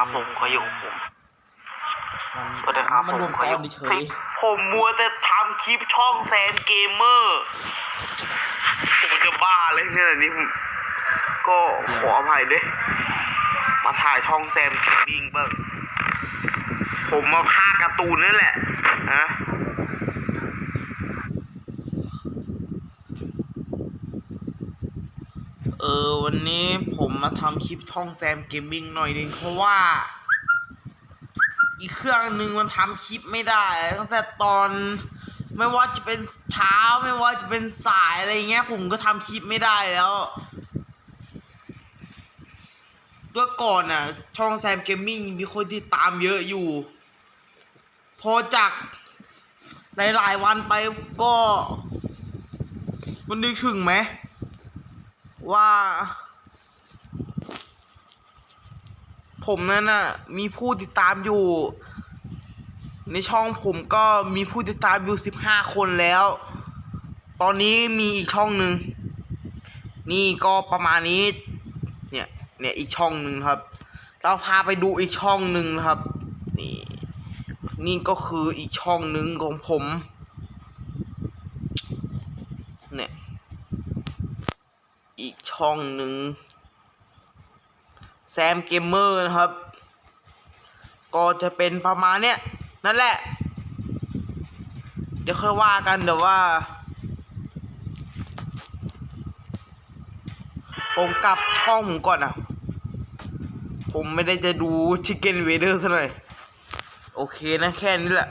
ครับผมก็อยู่ผมสวัสดีครับมันรวมผมตอนเฉยผมมัวแต่ทำคลิปช่องแซนเกมเมอร์ผมจะบ้าเลยเนี่ยนี่ผมก็ขออภัยด้วยมาถ่ายช่องแซมเกมมิ่งบ้างผมมาพากการ์ตูนนี่แหละฮะ เออวันนี้ผมมาทำคลิปช่องแซมเกมมิ่งหน่อยนึงเพราะว่า อีกเครื่องหนึ่งมันทำคลิปไม่ได้ ตั้งแต่ตอนไม่ว่าจะเป็นเช้าไม่ว่าจะเป็นสายอะไรเงี้ย ผมก็ทำคลิปไม่ได้แล้วด้วยก่อนน่ะ ช่องแซมเกมมิ่งมีคนติดตามเยอะอยู่ พอจากหลายๆวันไปก็ มันนึกถึงไหม ว่า ผมนั้นน่ะ มีผู้ติดตามอยู่ ในช่องผมก็มีผู้ติดตามอยู่สิบห้าคนแล้ว ตอนนี้มีอีกช่องหนึ่งนี่ก็ประมาณนี้ เนี่ย เนี่ยอีกช่องหนึ่งครับ เราพาไปดูอีกช่องหนึ่งครับ นี่ นี่ก็คืออีกช่องหนึ่งของผม เนี่ย อีกช่องหนึ่งแซมเกมเมอร์นะครับ ก็จะเป็นประมาณเนี้ยนั่นแหละ เดี๋ยวค่อยว่ากันเดี๋ยวว่า ผมกลับช่องผมก่อนอะ ผมไม่ได้จะดูชิคเก้นเวเดอร์ซะหน่อย โอเคนะแค่นี้แหละ